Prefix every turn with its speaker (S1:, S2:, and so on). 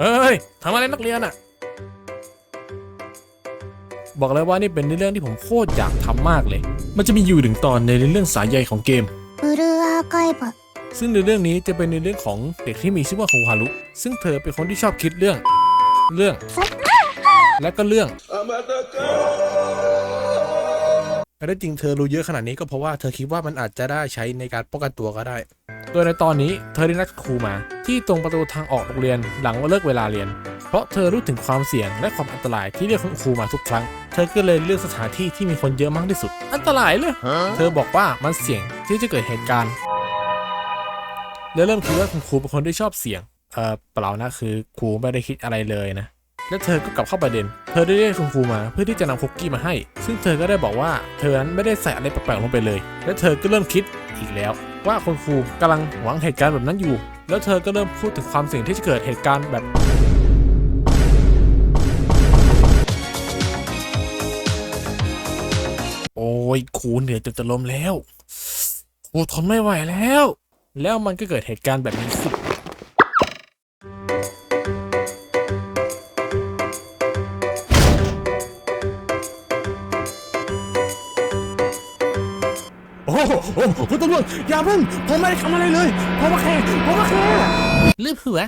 S1: เฮ้ยทำอะไรนักเรียนอะบอกเลยว่านี่เป็นเรื่องที่ผมโคตรอยากทำมากเลย มันจะมีอยู่ถึงตอนในเรื่องสายใยของเกม
S2: ブルーアーカイブ
S1: ซึ่งในเรื่องนี้จะเป็นในเรื่องของเด็กที่มีชื่อว่าคงฮารุ ซึ่งเธอเป็นคนที่ชอบคิดเรื่อง เรื่อง และก็เรื่องแต่ได้จริงเธอรู้เยอะขนาดนี้ก็เพราะว่าเธอคิดว่ามันอาจจะได้ใช้ในการป้องกันตัวก็ได้ โดยในตอนนี้เธอได้นัดครูมา ที่ตรงประตูทางออกโรงเรียนหลังเลิกเวลาเรียน เพราะเธอรู้ถึงความเสี่ยงและความอันตรายที่เรียกคุณครูมาทุกครั้ง เธอก็เลยเลือกสถานที่ที่มีคนเยอะมากที่สุด อันตรายเลย เธอบอกว่ามันเสี่ยงที่จะเกิดเหตุการณ์แล้วเริ่มคิดว่าคุณครูเป็นคนที่ชอบเสี่ยง เออเปล่านะคือครูไม่ได้คิดอะไรเลยนะแล้วเธอก็กลับเข้าประเด็น เธอได้เรียกคุณครูมาเพื่อที่จะนำคุกกี้มาให้ ซึ่งเธอก็ได้บอกว่า เธอนั้นไม่ได้ใส่อะไรแปลกๆลงไปเลย และเธอก็เริ่มคิดอีกแล้ว ว่าคนครูกำลังหวังเหตุการณ์แบบนั้นอยู่ แล้วเธอก็เริ่มพูดถึงความเสี่ยงที่จะเกิดเหตุการณ์แบบโอ้ยครูเหนื่อยจนจะล้มแล้วครูทนไม่ไหวแล้ว แล้วมันก็เกิดเหตุการณ์แบบนี้ขึ้น คุณตำรวจอย่าเพิ่งผมไม่ได้ทำอะไรเลยผมมาแค่ผมมาแค่ลืมหัว